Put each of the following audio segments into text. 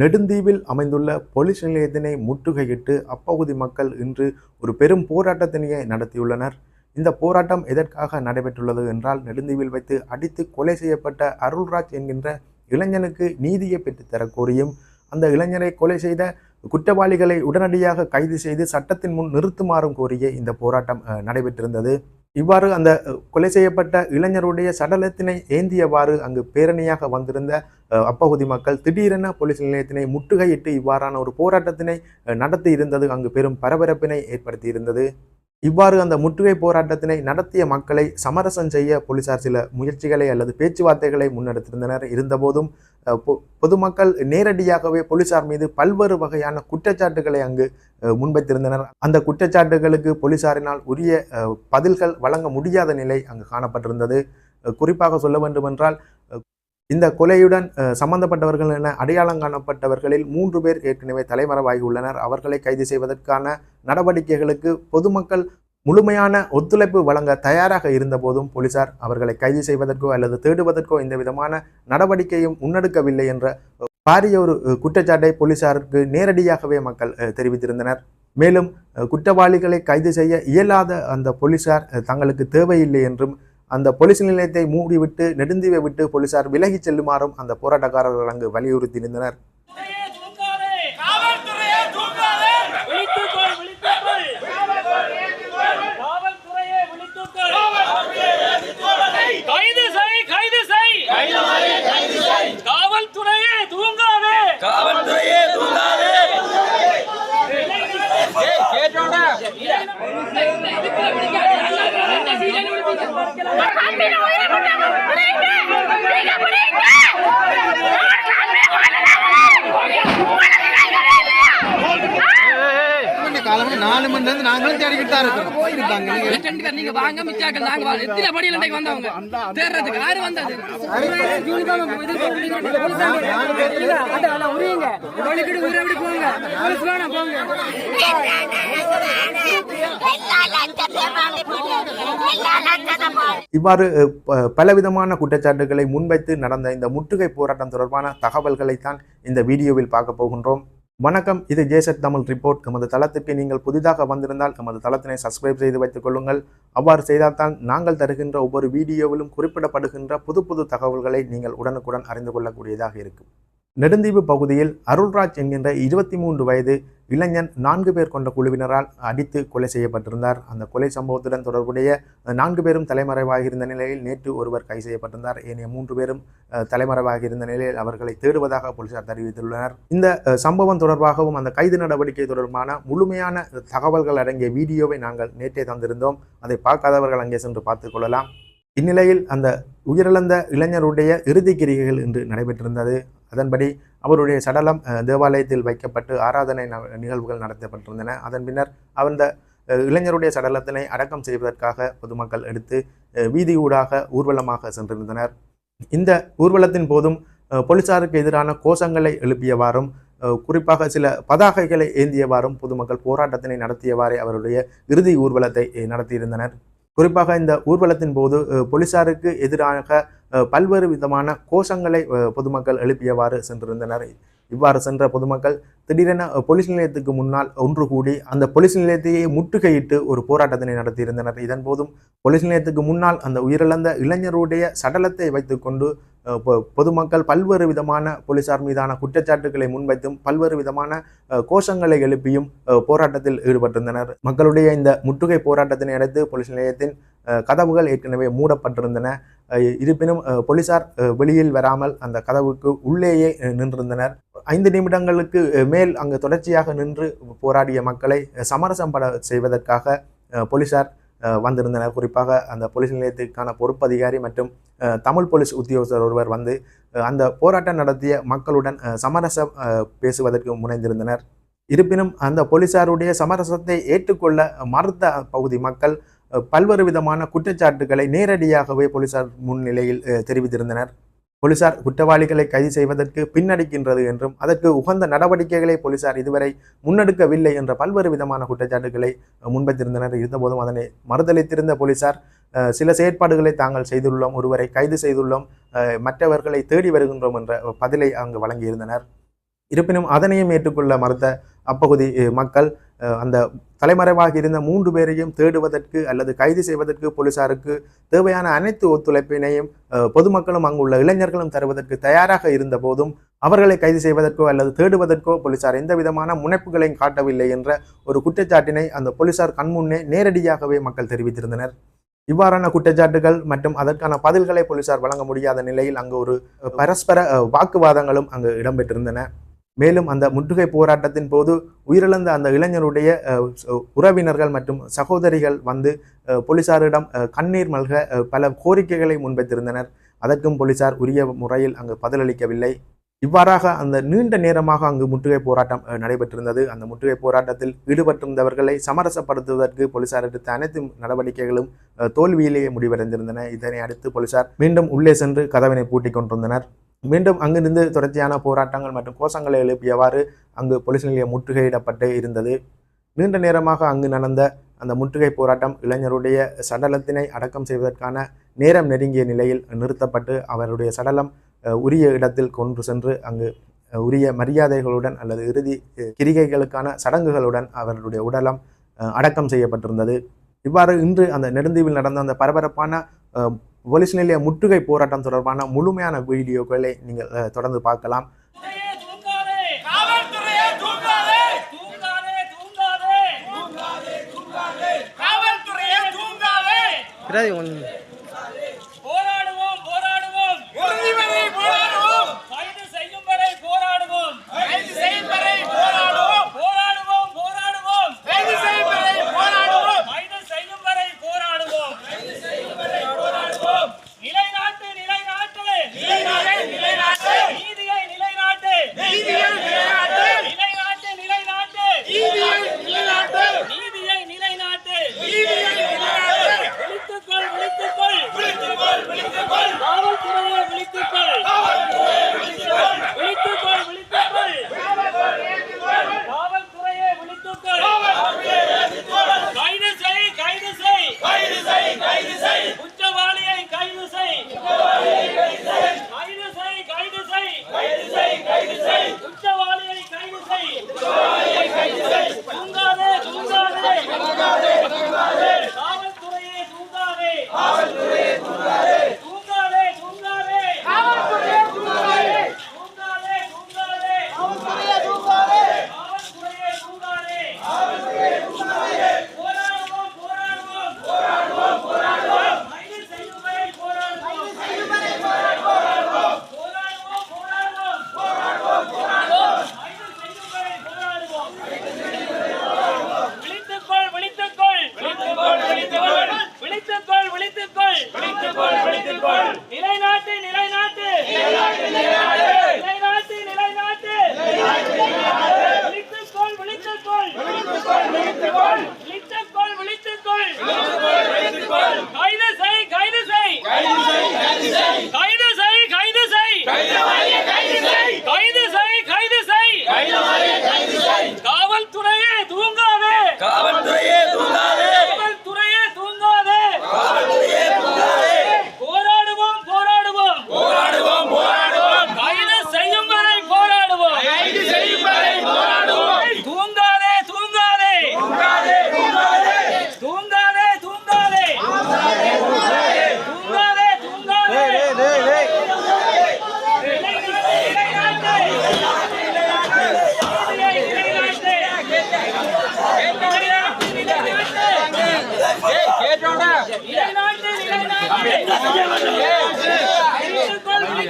நெடுந்தீவில் அமைந்துள்ள போலீஸ் நிலையத்தினை முற்றுகையிட்டு அப்பகுதி மக்கள் இன்று ஒரு பெரும் போராட்டத்தினையே நடத்தியுள்ளனர். இந்த போராட்டம் எதற்காக நடைபெற்றுள்ளது என்றால் நெடுந்தீவில் வைத்து அடித்து கொலை செய்யப்பட்ட அருள்ராஜ் என்கின்ற இளைஞனுக்கு நீதியை பெற்றுத்தரக் கோரியும் அந்த இளைஞரை கொலை செய்த குற்றவாளிகளை உடனடியாக கைது செய்து சட்டத்தின் முன் நிறுத்துமாறும் கோரிய இந்த போராட்டம் நடைபெற்றிருந்தது. இவ்வாறு அந்த கொலை செய்யப்பட்ட இளைஞருடைய சடலத்தினை ஏந்தியவாறு அங்கு பேரணியாக வந்திருந்த அப்பகுதி மக்கள் திடீரென போலீஸ் நிலையத்தினை முற்றுகையிட்டு இவ்வாறான ஒரு போராட்டத்தினை நடத்தி இருந்தது அங்கு பெரும் பரபரப்பினை ஏற்படுத்தி இருந்தது. இவ்வாறு அந்த முற்றுகை போராட்டத்தினை நடத்திய மக்களை சமரசம் செய்ய போலீசார் சில முயற்சிகளை அல்லது பேச்சுவார்த்தைகளை முன்னெடுத்திருந்தனர். இருந்தபோதும் பொ- பொதுமக்கள் நேரடியாகவே போலீசார் மீது பல்வேறு வகையான குற்றச்சாட்டுகளை அங்கு முன்வைத்திருந்தனர். அந்த குற்றச்சாட்டுகளுக்கு போலீசாரினால் உரிய பதில்கள் வழங்க முடியாத நிலை அங்கு காணப்பட்டிருந்தது. குறிப்பாக சொல்ல வேண்டுமென்றால் இந்த கொலையுடன் சம்பந்தப்பட்டவர்கள் என அடையாளம் காணப்பட்டவர்களில் மூன்று பேர் ஏற்கனவே தலைமறைவாகியுள்ளனர் அவர்களை கைது செய்வதற்கான நடவடிக்கைகளுக்கு பொதுமக்கள் முழுமையான ஒத்துழைப்பு வழங்க தயாராக இருந்தபோதும் போலீசார் அவர்களை கைது செய்வதற்கோ அல்லது தேடுவதற்கோ எந்த விதமான நடவடிக்கையும் முன்னெடுக்கவில்லை என்ற பாரிய ஒரு குற்றச்சாட்டை போலீசாருக்கு நேரடியாகவே மக்கள் தெரிவித்திருந்தனர். மேலும் குற்றவாளிகளை கைது செய்ய இயலாத அந்த போலீசார் தங்களுக்கு தேவையில்லை என்றும் அந்த போலீஸ் நிலையத்தை மூடிவிட்டு நெடுந்தீவை விட்டு போலீசார் விலகிச் செல்லுமாறும் அந்த போராட்டக்காரர்கள் அங்கு வலியுறுத்தி இருந்தனர் காலமே நாலு மணி நேரம் நாங்களும் தேடிக்கிட்டு தான் இருக்கோம் போயிருக்காங்க நீங்க ரெண்டு பேர் நீங்க வாங்க. மிச்சாக்கள் நாங்க வா- எத்தனை படியில இன்னைக்கு வந்தவங்க? தேடுறதுக்கு யாரு வந்தது? இவ்வாறு பலவிதமான குற்றச்சாட்டுகளை முன்வைத்து நடந்த இந்த முற்றுகை போராட்டம் தொடர்பான தகவல்களைத்தான் இந்த வீடியோவில் பார்க்க போகின்றோம். வணக்கம் இது ஜேசட் தமிழ் ரிப்போர்ட். எமது தளத்துக்கு நீங்கள் புதிதாக வந்திருந்தால் எமது தளத்தினை சப்ஸ்கிரைப் செய்து வைத்துக் கொள்ளுங்கள். அவ்வாறு செய்தால்தான் நாங்கள் தருகின்ற ஒவ்வொரு வீடியோவிலும் குறிப்பிடப்படுகின்ற புது புது தகவல்களை நீங்கள் உடனுக்குடன் அறிந்து கொள்ளக்கூடியதாக இருக்கும். நெடுந்தீவு பகுதியில் அருள்ராஜ் என்கின்ற இருபத்தி மூன்று வயது இளைஞன் நான்கு பேர் கொண்ட குழுவினரால் அடித்து கொலை செய்யப்பட்டிருந்தார். அந்த கொலை சம்பவத்துடன் தொடர்புடைய நான்கு பேரும் தலைமறைவாக இருந்த நிலையில் நேற்று ஒருவர் கைது செய்யப்பட்டிருந்தார். ஏனைய மூன்று பேரும் தலைமறைவாக இருந்த நிலையில் அவர்களை தேடுவதாக போலீசார் தெரிவித்துள்ளனர். இந்த சம்பவம் தொடர்பாகவும் அந்த கைது நடவடிக்கை தொடர்பான முழுமையான தகவல்கள் அடங்கிய வீடியோவை நாங்கள் நேற்றே தந்திருந்தோம். அதை பார்க்காதவர்கள் அங்கே சென்று பார்த்துக் கொள்ளலாம். இந்நிலையில் அந்த உயிரிழந்த இளைஞருடைய இறுதிக் கிரிகைகள் இன்று நடைபெற்றிருந்தது. அதன்படி அவருடைய சடலம் தேவாலயத்தில் வைக்கப்பட்டு ஆராதனை நிகழ்வுகள் நடத்தப்பட்டிருந்தன. அதன் பின்னர் அந்த இளைஞருடைய சடலத்தினை அடக்கம் செய்வதற்காக பொதுமக்கள் எடுத்து வீதியூடாக வீதி ஊடாக ஊர்வலமாக சென்றிருந்தனர். இந்த ஊர்வலத்தின் போதும் போலீசாருக்கு எதிரான கோஷங்களை எழுப்பியவாறும் குறிப்பாக சில பதாகைகளை ஏந்தியவாறும் பொதுமக்கள் போராட்டத்தினை நடத்தியவாறே அவருடைய இறுதி ஊர்வலத்தை நடத்தியிருந்தனர். குறிப்பாக இந்த ஊர்வலத்தின் போது போலீசாருக்கு எதிராக பல்வேறு விதமான கோஷங்களை பொதுமக்கள் எழுப்பியவாறு சென்றிருந்தனர். இவ்வாறு சென்ற பொதுமக்கள் திடீரென போலீஸ் நிலையத்துக்கு முன்னால் ஒன்று கூடி அந்த போலீஸ் நிலையத்தையே முற்றுகையிட்டு ஒரு போராட்டத்தினை நடத்தியிருந்தனர். இதன் போதும் போலீஸ் நிலையத்துக்கு முன்னால் அந்த உயிரிழந்த இளைஞருடைய சடலத்தை வைத்துக்கொண்டு பொதுமக்கள் பல்வேறு விதமான போலீசார் மீதான குற்றச்சாட்டுகளை முன்வைத்தும் பல்வேறு விதமான கோஷங்களை எழுப்பியும் போராட்டத்தில் ஈடுபட்டிருந்தனர். மக்களுடைய இந்த முற்றுகை போராட்டத்தினை அடுத்து போலீஸ் நிலையத்தின் கதவுகள் ஏற்கனவே மூடப்பட்டிருந்தன. இருப்பினும் போலீசார் வெளியில் வராமல் அந்த கதவுக்கு உள்ளேயே நின்றிருந்தனர். ஐந்து நிமிடங்களுக்கு மேல் அங்கு தொடர்ச்சியாக நின்று போராடிய மக்களை சமரசம் பட செய்வதற்காக போலீசார் வந்திருந்தனர். குறிப்பாக அந்த போலீஸ் நிலையத்திற்கான பொறுப்பதிகாரி மற்றும் தமிழ் போலீஸ் உத்தியோகஸ்தர் ஒருவர் வந்து அந்த போராட்டம் நடத்திய மக்களுடன் சமரசம் பேசுவதற்கு முனைந்திருந்தனர். இருப்பினும் அந்த போலீசாருடைய சமரசத்தை ஏற்றுக்கொள்ள மறுத்த பகுதி மக்கள் பல்வேறு விதமான குற்றச்சாட்டுகளை நேரடியாகவே போலீசார் முன்னிலையில் தெரிவித்திருந்தனர். போலீசார் குற்றவாளிகளை கைது செய்வதற்கு பின்னடிக்கின்றது என்றும் அதற்கு உகந்த நடவடிக்கைகளை போலீசார் இதுவரை முன்னெடுக்கவில்லை என்ற பல்வேறு விதமான குற்றச்சாட்டுகளை முன்வைத்திருந்தனர். இருந்தபோதும் அதனை மறுதளித்திருந்த போலீசார் சில செயற்பாடுகளை தாங்கள் செய்துள்ளோம் ஒருவரை கைது செய்துள்ளோம் மற்றவர்களை தேடி வருகின்றோம் என்ற பதிலை அங்கு வழங்கியிருந்தனர். இருப்பினும் அதனையும் ஏற்றுக்கொள்ள மறுத்த அப்பகுதி மக்கள் அந்த தலைமறைவாக இருந்த மூன்று பேரையும் தேடுவதற்கு அல்லது கைது செய்வதற்கு போலீசாருக்கு தேவையான அனைத்து ஒத்துழைப்பினையும் பொதுமக்களும் அங்குள்ள இளைஞர்களும் தருவதற்கு தயாராக இருந்த போதும் அவர்களை கைது செய்வதற்கோ அல்லது தேடுவதற்கோ போலீசார் எந்த விதமான முனைப்புகளையும் காட்டவில்லை என்ற ஒரு குற்றச்சாட்டினை அந்த போலீசார் கண்முன்னே நேரடியாகவே மக்கள் தெரிவித்திருந்தனர். இவ்வாறான குற்றச்சாட்டுகள் மற்றும் அதற்கான பதில்களை போலீசார் வழங்க முடியாத நிலையில் அங்கு ஒரு பரஸ்பர வாக்குவாதங்களும் அங்கு இடம்பெற்றிருந்தன. மேலும் அந்த முற்றுகை போராட்டத்தின் போது உயிரிழந்த அந்த இளைஞருடைய உறவினர்கள் மற்றும் சகோதரிகள் வந்து போலீசாரிடம் கண்ணீர் மல்க பல கோரிக்கைகளை முன்வைத்திருந்தனர். அதற்கும் போலீசார் உரிய முறையில் அங்கு பதிலளிக்கவில்லை. இவ்வாறாக அந்த நீண்ட நேரமாக அங்கு முற்றுகை போராட்டம் நடைபெற்றிருந்தது. அந்த முற்றுகை போராட்டத்தில் ஈடுபட்டிருந்தவர்களை சமரசப்படுத்துவதற்கு போலீசார் எடுத்த அனைத்து நடவடிக்கைகளும் தோல்வியிலேயே முடிவடைந்திருந்தன. இதனை அடுத்து போலீசார் மீண்டும் உள்ளே சென்று கதவினை பூட்டிக் கொண்டிருந்தனர். மீண்டும் அங்கிருந்து தொடர்ச்சியான போராட்டங்கள் மற்றும் கோஷங்களை எழுப்பியவாறு அங்கு போலீஸ் நிலையம் முற்றுகையிடப்பட்டு இருந்தது. நீண்ட நேரமாக அங்கு நடந்த அந்த முற்றுகை போராட்டம் இளைஞருடைய சடலத்தினை அடக்கம் செய்வதற்கான நேரம் நெருங்கிய நிலையில் நிறுத்தப்பட்டு அவருடைய சடலம் உரிய இடத்தில் கொன்று சென்று அங்கு உரிய மரியாதைகளுடன் அல்லது இறுதி கிரிகைகளுக்கான சடங்குகளுடன் அவருடைய உடலம் அடக்கம் செய்யப்பட்டிருந்தது. இவ்வாறு இன்று அந்த நெடுந்தீவில் நடந்த அந்த பரபரப்பான ஒலிசினிலே முற்றுகை போராட்டம் தொடர்பான முழுமையான வீடியோக்களை நீங்கள் தொடர்ந்து பார்க்கலாம். ஒன்று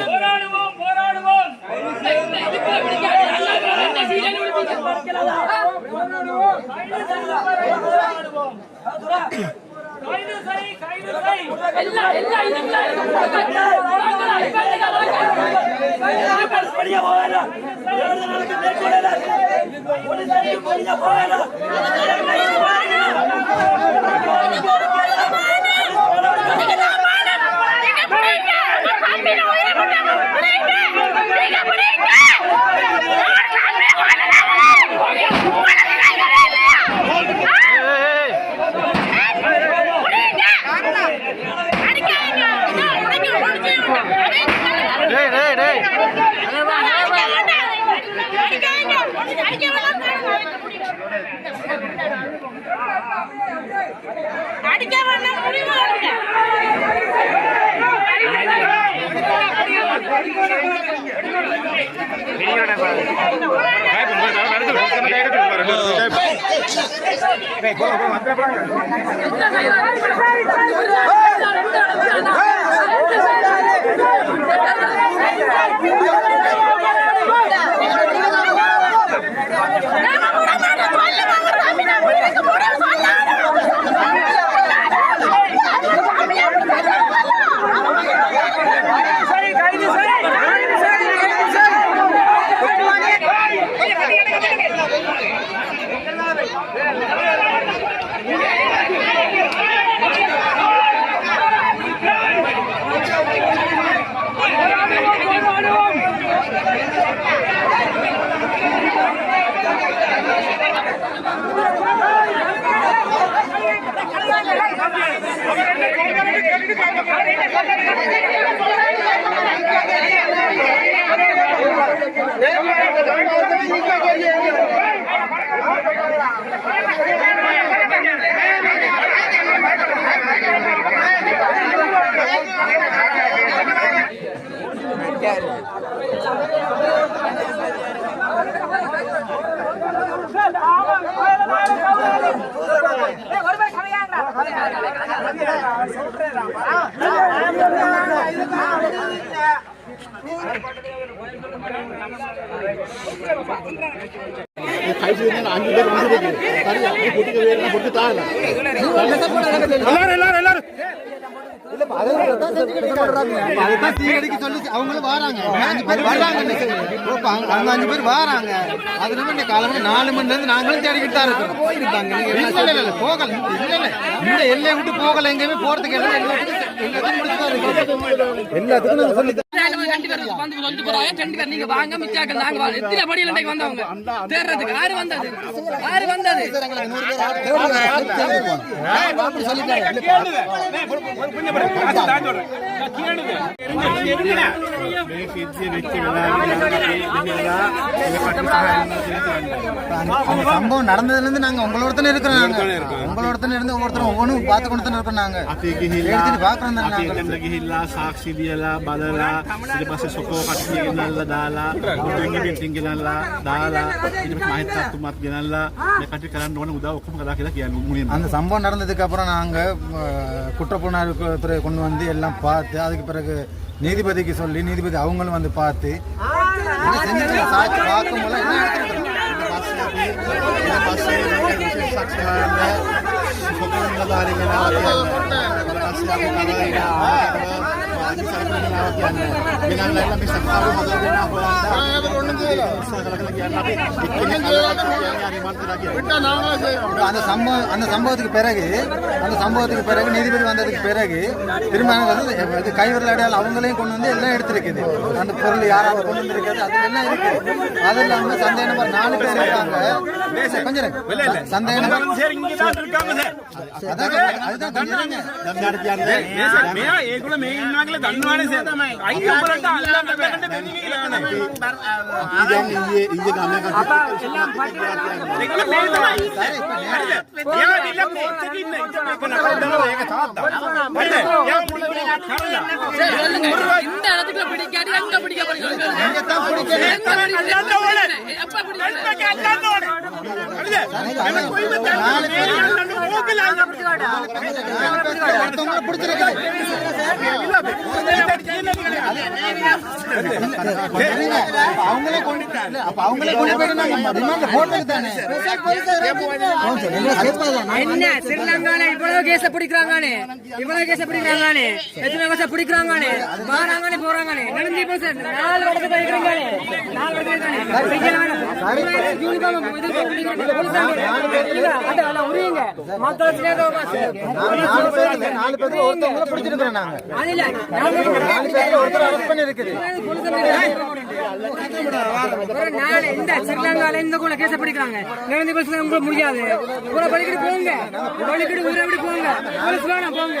போராடுவோம். போராடுவோம். கைது சரி கைது சரி எல்லா எல்லா இதுக்கு పడిగా పోయారా పడిగా పోయారా Hey, hey, hey! அடிக்க வேண்டாம். முடிவு எடுங்க. நேர்மையாக அதுதான் தீயடிக்க சொல்லி அவங்களும் வராங்க. அஞ்சு பேர் வர்றாங்க அவங்க அஞ்சு பேர் வராங்க. அது நம்ம இன்னைக்கு காலையில நாலு மணில இருந்து நாங்களும் தேடிக்கிட்டு தான் இருக்கோம் போயிருக்காங்க. நீங்க என்ன இல்ல இல்ல போகல. இல்ல இல்ல. இந்த எல்லையை விட்டு போகல எங்கேயுமே போறதுக்கு எல்லாம் எல்லாத்துக்கும் எல்லாத்துக்கும் முடிச்சு எல்லாத்துக்கும் நாங்க சொல்லி ரெண்டு பேர் வந்து சொல்லிட்டு போறாங்க. ரெண்டு பேர் நீங்க வாங்க மிச்சாக்கள் நாங்க வாங்க. எத்தனை படியில இன்றைக்கு வந்தவங்க? தேர்றதுக்கு யாரு வந்தது? யாரு வந்தது? சம்பவம் நடந்ததுலேருந்து நாங்க உங்களோட இருக்கிறோம் நாங்க. உங்களோட இருந்து ஒவ்வொருத்தரும் ஒவ்வொன்றும் பார்த்து கொண்டு தானே இருக்கோம் நாங்க. எடுத்துட்டு பாக்குறோம் தானே நாங்க. சாக்ஷி தியலா பலலா இது பாச சொக்கோ கட்டி நல்ல தாலா ஒட்டுங்க திங்க நல்ல தாலா இது மாயத்தா துமாத் நல்ல கட்டி கலந்து ஒன்று உதா ஒக்கும் கதா கிதா கேள்வி அந்த சம்பவம் நடந்ததுக்கு அப்புறம் நாங்க குற்றப்புலனாய்வு துறையை கொண்டு வந்து எல்லாம் பார்த்து அதுக்கு பிறகு நீதிபதிக்கு சொல்லி நீதிபதி அவங்களும் வந்து பார்த்து என்ன செஞ்சிருக்காங்க? சாட்சி அந்த சம்பவம் அந்த சம்பவத்துக்கு பிறகு அந்த சம்பவத்துக்கு பிறகு நீதிபதி வந்ததுக்கு பிறகு திரும்ப வந்து கைவிரல் அடையாள அவங்களையும் கொண்டு வந்து எல்லாம் எடுத்திருக்குது. அந்த பொருள் யாராவது கொண்டு வந்திருக்காது அது என்ன இருக்கு. அது இல்லாம சந்தேக நம்பர் நாலு பேர் இருக்காங்க. கொஞ்சம் சந்தேக நம்பர் அதுதான் கொஞ்சம் இந்த இடத்துக்குள்ள பிடிக்காது அங்க பிடிக்காது அவங்களே கொண்டு அப்ப அவங்களே கொண்டு போயிட்டு ரிமாண்ட் போட்டது தானே என்ன இவ்வளவு கேஸ பிடிக்கிறாங்கன்னு இவ்வளவு கேஸ பிடிக்கிறாங்கன்னு? எத்தனை பிடிக்கிறாங்கன்னு போறாங்கன்னு? நடந்து நாலு வருஷம் நாலு ஒருத்தவங்களை பிடிச்சிருக்கிறோம் நாங்க. நாலு பேர்ல ஒருத்தர் அரெஸ்ட் பண்ணிருக்குது. இந்த ஸ்ரீலங்கால இந்த கூட கேஸ பிடிக்கிறாங்க. நடந்து பேசுறது உங்களுக்கு முடியாது. கூட படிக்கிட்டு போங்க. படிக்கிட்டு ஊரை விட்டு போங்க. போலீஸ் வேணாம் போங்க.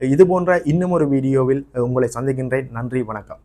இது போன்ற இன்னும் ஒரு வீடியோவில் உங்களை சந்திக்கின்றேன். நன்றி வணக்கம்.